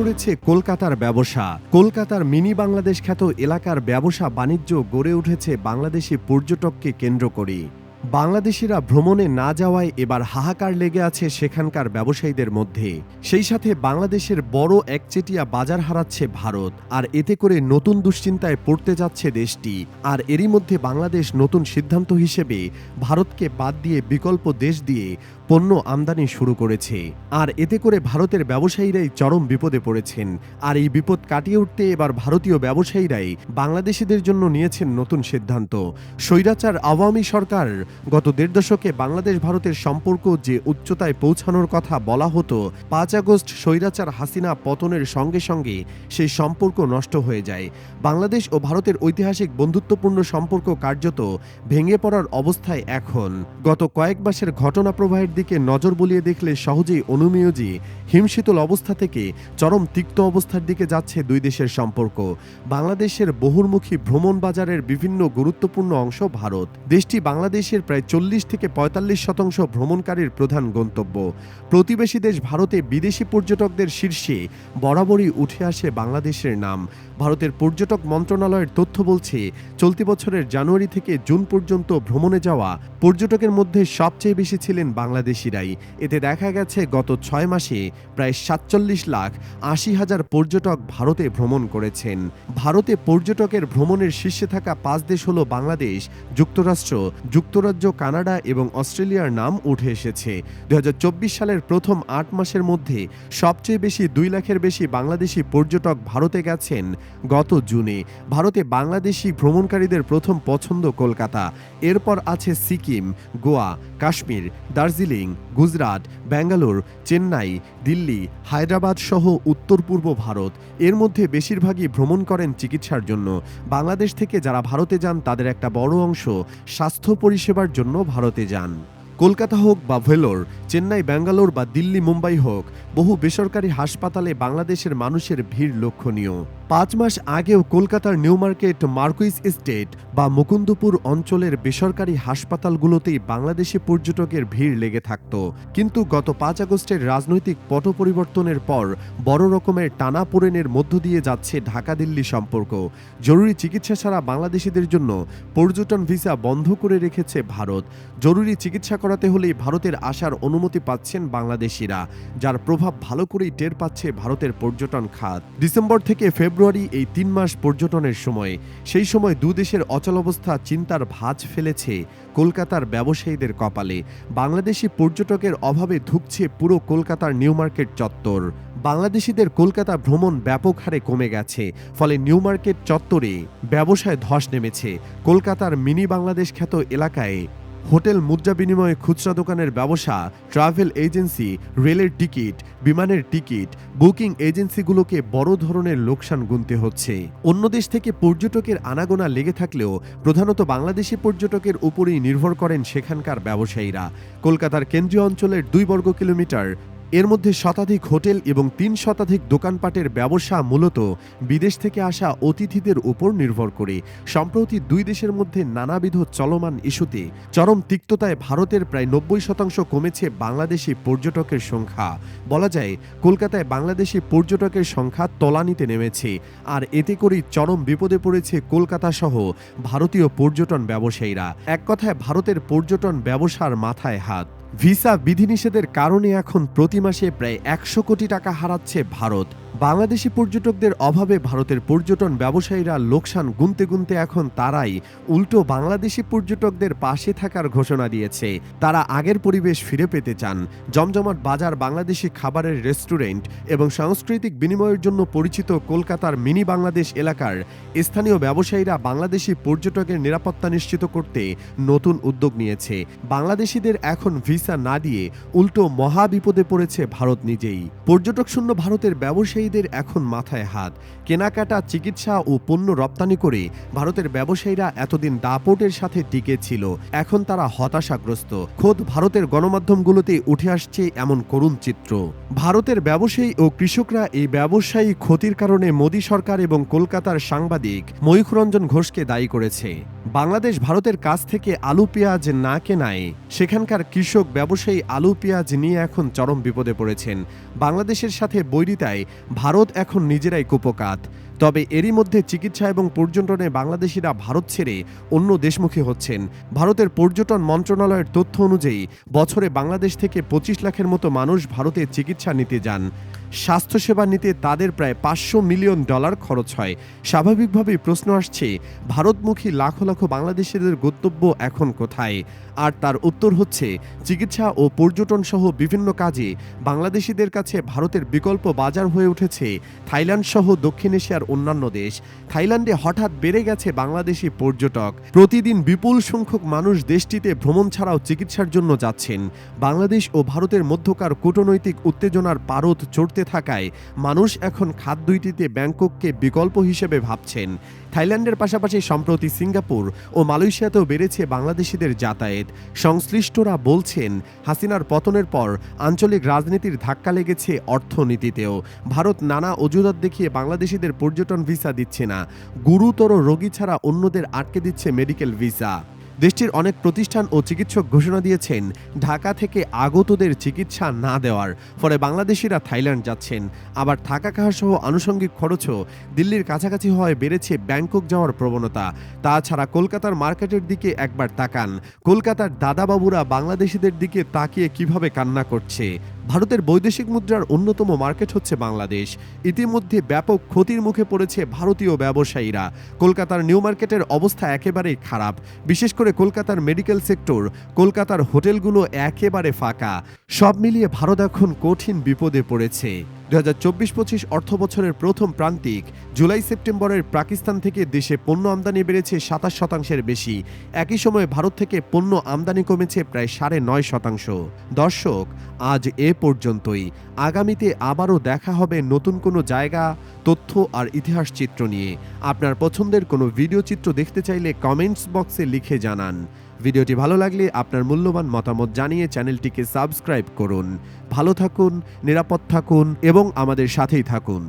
পড়েছে কলকাতার ব্যবসা। কলকাতার মিনি বাংলাদেশ খ্যাত এলাকার ব্যবসা বাণিজ্য গড়ে উঠেছে বাংলাদেশি পর্যটককে কেন্দ্র করে বাংলাদেশিরা ভ্রমণে না যাওয়ায় এবার হাহাকার লেগে আছে সেখানকার ব্যবসায়ীদের মধ্যে। সেই সাথে বাংলাদেশের বড় একচেটিয়া বাজার হারাচ্ছে ভারত, আর এতে করে নতুন দুশ্চিন্তায় পড়তে যাচ্ছে দেশটি। আর এরই মধ্যে বাংলাদেশ নতুন সিদ্ধান্ত হিসেবে ভারতকে বাদ দিয়ে বিকল্প দেশ দিয়ে পণ্য আমদানি শুরু করেছে। আর এতে করে ভারতের ব্যবসায়ীরাই চরম বিপদে পড়েছেন। আর এই বিপদ কাটিয়ে উঠতে এবার ভারতীয় ব্যবসায়ীরাই বাংলাদেশিদের জন্য নিয়েছেন নতুন সিদ্ধান্ত। স্বৈরাচার আওয়ামী সরকার গত দেড় দশকে বাংলাদেশ ভারতের সম্পর্ক যে উচ্চতায় পৌঁছানোর কথা বলা হতো, পাঁচ আগস্ট স্বৈরাচার হাসিনা পতনের সঙ্গে সঙ্গে সেই সম্পর্ক নষ্ট হয়ে যায়। বাংলাদেশ ও ভারতের ঐতিহাসিক বন্ধুত্বপূর্ণ সম্পর্ক কার্যত ভেঙে পড়ার অবস্থায় এখন। গত কয়েক মাসের ঘটনা প্রবাহের দিকে নজর বলিয়ে দেখলে সহজেই অনুমেয় যে হিমশীতল অবস্থা থেকে চরম তিক্ত অবস্থার দিকে যাচ্ছে দুই দেশের সম্পর্ক। বাংলাদেশের বহুর্মুখী ভ্রমণ বাজারের বিভিন্ন গুরুত্বপূর্ণ অংশ ভারত। দেশটি বাংলাদেশের প্রায় চল্লিশ থেকে পঁয়তাল্লিশ শতাংশ ভ্রমণকারীর প্রধান গন্তব্য। প্রতিবেশী দেশ ভারতে বিদেশি পর্যটকদের শীর্ষে বরাবরই উঠে আসে বাংলাদেশের নাম। ভারতের পর্যটক মন্ত্রণালয়ের তথ্য বলছে, চলতি বছরের জানুয়ারি থেকে জুন পর্যন্ত ভ্রমণে যাওয়া পর্যটকের মধ্যে সবচেয়ে বেশি ছিলেন বাংলাদেশিরাই। এতে দেখা গেছে, গত ছয় মাসে প্রায় সাতচল্লিশ লাখ আশি হাজার পর্যটক ভারতে ভ্রমণ করেছেন। ভারতে পর্যটকের ভ্রমণের শীর্ষে থাকা পাঁচ দেশ হল বাংলাদেশ, যুক্তরাষ্ট্র যুক্তরাষ্ট্র যুক্তরাজ্য কানাডা এবং অস্ট্রেলিয়ার নাম উঠে এসেছে। দুই হাজার চব্বিশ সালের প্রথম আট মাসের মধ্যে সবচেয়ে বেশি দুই লাখের বেশি বাংলাদেশি পর্যটক ভারতে গেছেন গত জুনে। ভারতে বাংলাদেশি ভ্রমণকারীদের প্রথম পছন্দ কলকাতা। এরপর আছে সিকিম, গোয়া, কাশ্মীর, দার্জিলিং গুজরাট, ব্যাঙ্গালোর, চেন্নাই, দিল্লি, হায়দ্রাবাদ সহ উত্তর পূর্ব ভারত। এর মধ্যে বেশিরভাগই ভ্রমণ করেন চিকিৎসার জন্য। বাংলাদেশ থেকে যারা ভারতে যান, তাদের একটা বড় অংশ স্বাস্থ্য পরিষেবার জন্য ভারতে যান। কলকাতা হোক বা ভেলোর, চেন্নাই, ব্যাঙ্গালোর বা দিল্লি, মুম্বাই হোক, বহু বেসরকারি হাসপাতালে বাংলাদেশের মানুষের ভিড় লক্ষণীয়। পাঁচ মাস আগেও কলকাতার নিউ মার্কেট, মার্কুইস এস্টেট বা মুকুন্দপুর অঞ্চলের বেসরকারি হাসপাতালগুলোতেই বাংলাদেশি পর্যটকের ভিড় লেগে থাকত। কিন্তু গত পাঁচ আগস্টের রাজনৈতিক পট পরিবর্তনের পর বড় রকমের টানাপোড়েনের মধ্য দিয়ে যাচ্ছে ঢাকা দিল্লি সম্পর্ক। জরুরি চিকিৎসা ছাড়া বাংলাদেশিদের জন্য পর্যটন ভিসা বন্ধ করে রেখেছে ভারত। জরুরি চিকিৎসা করাতে হলেই ভারতের আসার অনুমতি পাচ্ছেন বাংলাদেশিরা, যার প্রভাব ভালো করেই টের পাচ্ছে ভারতের পর্যটন খাত। ডিসেম্বর থেকে ফেব্রুয়ারি এই তিন মাস পর্যটনের সময়, সেই সময় দেশের অচলাবস্থা চিন্তার ভাঁজ ফেলেছে কলকাতার ব্যবসায়ীদের কপালে। বাংলাদেশি পর্যটকের অভাবে ধুকছে পুরো কলকাতার নিউ মার্কেট চত্বর। বাংলাদেশিদের কলকাতা ভ্রমণ ব্যাপক হারে কমে গেছে, ফলে নিউ মার্কেট চত্বরে ব্যবসায় ধস নেমেছে। কলকাতার মিনি বাংলাদেশ খ্যাত এলাকায় হোটেল মুদ্রা বিনিময়ে খুচরা দোকানের ব্যবসা, ট্রাভেল এজেন্সি, রেলের টিকিট, বিমানের টিকিট, বুকিং এজেন্সিগুলোকে বড় ধরনের লোকসান গুনতে হচ্ছে। অন্য দেশ থেকে পর্যটকের আনাগোনা লেগে থাকলেও প্রধানত বাংলাদেশি পর্যটকের উপরেই নির্ভর করেন সেখানকার ব্যবসায়ীরা। কলকাতার কেন্দ্রীয় অঞ্চলের দুই বর্গ কিলোমিটার এর মধ্যে শতাধিক হোটেল এবং তিন শতাধিক দোকানপাটের ব্যবসা মূলত বিদেশ থেকে আসা অতিথিদের উপর নির্ভর করে। সম্প্রতি দুই দেশের মধ্যে নানাবিধ চলমান ইস্যুতে চরম তিক্ততায় ভারতের প্রায় নব্বই শতাংশ কমেছে বাংলাদেশি পর্যটকের সংখ্যা। বলা যায়, কলকাতায় বাংলাদেশি পর্যটকের সংখ্যা তলানিতে নেমেছে, আর এতে করেই চরম বিপদে পড়েছে কলকাতা সহ ভারতীয় পর্যটন ব্যবসায়ীরা। এক কথায়, ভারতের পর্যটন ব্যবসার মাথায় হাত। ভিসা বিধিনিষেধের কারণে এখন প্রতি মাসে প্রায় একশো কোটি টাকা হারাচ্ছে ভারত। বাংলাদেশি পর্যটকদের অভাবে ভারতের পর্যটন ব্যবসায়ীরা লোকসান গুনতে গুনতে এখন তারাই উল্টো বাংলাদেশি পর্যটকদের পাশে থাকার ঘোষণা দিয়েছে। তারা আগের পরিবেশ ফিরে পেতে চান। জমজমাট বাজার বাংলাদেশি খাবারের রেস্টুরেন্ট এবং সাংস্কৃতিক বিনিময়ের জন্য পরিচিত কলকাতার মিনি বাংলাদেশ এলাকার স্থানীয় ব্যবসায়ীরা বাংলাদেশি পর্যটকের নিরাপত্তা নিশ্চিত করতে নতুন উদ্যোগ নিয়েছে। বাংলাদেশিদের এখন ভিসা না দিয়ে উল্টো মহা বিপদে পড়েছে ভারত নিজেই। পর্যটক শূন্য ভারতের ব্যবসায়ীদের এখন মাথায় হাত। কেনাকাটা, চিকিৎসা ও পণ্য রপ্তানি করে ভারতের ব্যবসায়ীরা এতদিন দাপটের সাথে টিকে ছিল। এখন তারা হতাশাগ্রস্ত। খোদ ভারতের গণমাধ্যমগুলোতে উঠে আসছে এমন করুণ চিত্র। ভারতের ব্যবসায়ী ও কৃষকরা এই ব্যবসায়ী ক্ষতির কারণে মোদী সরকার এবং কলকাতার সাংবাদিক ময়ূখরঞ্জন ঘোষকে দায়ী করেছে। বাংলাদেশ ভারতের কাছ থেকে আলু, পেঁয়াজ না কেনায় সেখানকার কৃষক ব্যবসায়ী আলু, পেঁয়াজ নিয়ে এখন চরম বিপদে পড়েছেন। বাংলাদেশের সাথে বৈরিতায় ভারত এখন নিজেরাই কুপকাত। তবে এরই মধ্যে চিকিৎসা এবং পর্যটনে বাংলাদেশিরা ভারত ছেড়ে অন্য দেশমুখী হচ্ছেন। ভারতের পর্যটন মন্ত্রণালয়ের তথ্য অনুযায়ী, বছরে বাংলাদেশ থেকে পঁচিশ লাখের মতো মানুষ ভারতে চিকিৎসা নিতে যান। স্বাস্থ্যসেবা নিতে তাদের প্রায় পাঁচশো মিলিয়ন ডলার খরচ হয়। স্বাভাবিকভাবেই প্রশ্ন আসছে, ভারতমুখী লাখো লাখো বাংলাদেশিদের গন্তব্য এখন কোথায়? আর তার উত্তর হচ্ছে, চিকিৎসা ও পর্যটন সহ বিভিন্ন কাজে বাংলাদেশিদের কাছে ভারতের বিকল্প বাজার হয়ে উঠেছে থাইল্যান্ড সহ দক্ষিণ এশিয়ার অন্যান্য দেশ। থাইল্যান্ডে হঠাৎ বেড়ে গেছে বাংলাদেশি পর্যটক। প্রতিদিন বিপুল সংখ্যক মানুষ দেশটিতে ভ্রমণ ছাড়াও চিকিৎসার জন্য যাচ্ছেন। বাংলাদেশ ও ভারতের মধ্যকার কূটনৈতিক উত্তেজনার পারদ চড়তে থাকায় মানুষ এখন খাত দুইটিতে ব্যাংকককে বিকল্প হিসেবে ভাবছেন। থাইল্যান্ডের পাশাপাশি সম্প্রতি সিঙ্গাপুর ও মালয়েশিয়াতেও বেড়েছে বাংলাদেশিদের যাতায়াত। সংশ্লিষ্টরা বলছেন, হাসিনার পতনের পর আঞ্চলিক রাজনীতির ধাক্কা লেগেছে অর্থনীতিতেও। ভারত নানা অজুহাত দেখিয়ে বাংলাদেশিদের পর্যটন ভিসা দিচ্ছে না। গুরুতর রোগী ছাড়া অন্যদের আটকে দিচ্ছে মেডিকেল ভিসা। দেশটির অনেক প্রতিষ্ঠান ও চিকিৎসক ঘোষণা দিয়েছেন, ঢাকা থেকে আগতদের চিকিৎসা না দেওয়ার। ফলে বাংলাদেশিরা থাইল্যান্ড যাচ্ছেন। আবার থাকা খাওয়া সহ আনুষঙ্গিক খরচও দিল্লির কাছাকাছি হওয়ায় বেড়েছে ব্যাংকক যাওয়ার প্রবণতা। তাছাড়া কলকাতার মার্কেটের দিকে একবার তাকান। কলকাতার দাদাবাবুরা বাংলাদেশিদের দিকে তাকিয়ে কীভাবে কান্না করছে? ভারতের বৈদেশিক মুদ্রার অন্যতম মার্কেট হচ্ছে বাংলাদেশ। ইতিমধ্যে ব্যাপক ক্ষতির মুখে পড়েছে ভারতীয় ব্যবসায়ীরা। কলকাতার নিউ মার্কেটের অবস্থা একেবারেই খারাপ। বিশেষ করে কলকাতার মেডিকেল সেক্টর। কলকাতার হোটেলগুলো একেবারে ফাঁকা। সব মিলিয়ে ভারত এখন কঠিন বিপদে পড়েছে। দু হাজার চব্বিশ পঁচিশ অর্থ বছরের প্রথম প্রান্তিক, জুলাই সেপ্টেম্বরের পাকিস্তান থেকে দেশে পণ্য আমদানি বেড়েছে সাতাশ শতাংশের বেশি। একই সময়ে ভারত থেকে পণ্য আমদানি কমেছে প্রায় সাড়ে নয় শতাংশ। দর্শক, আজ এ পর্যন্তই। আগামীতে আবারও দেখা হবে নতুন কোনো জায়গা, তথ্য আর ইতিহাস চিত্র নিয়ে। আপনার পছন্দের কোনো ভিডিও চিত্র দেখতে চাইলে কমেন্টস বক্সে লিখে জানান। ভিডিওটি ভালো লাগলে আপনার মূল্যবান মতামত জানিয়ে চ্যানেলটিকে সাবস্ক্রাইব করুন। ভালো থাকুন, নিরাপদ থাকুন এবং আমাদের সাথেই থাকুন।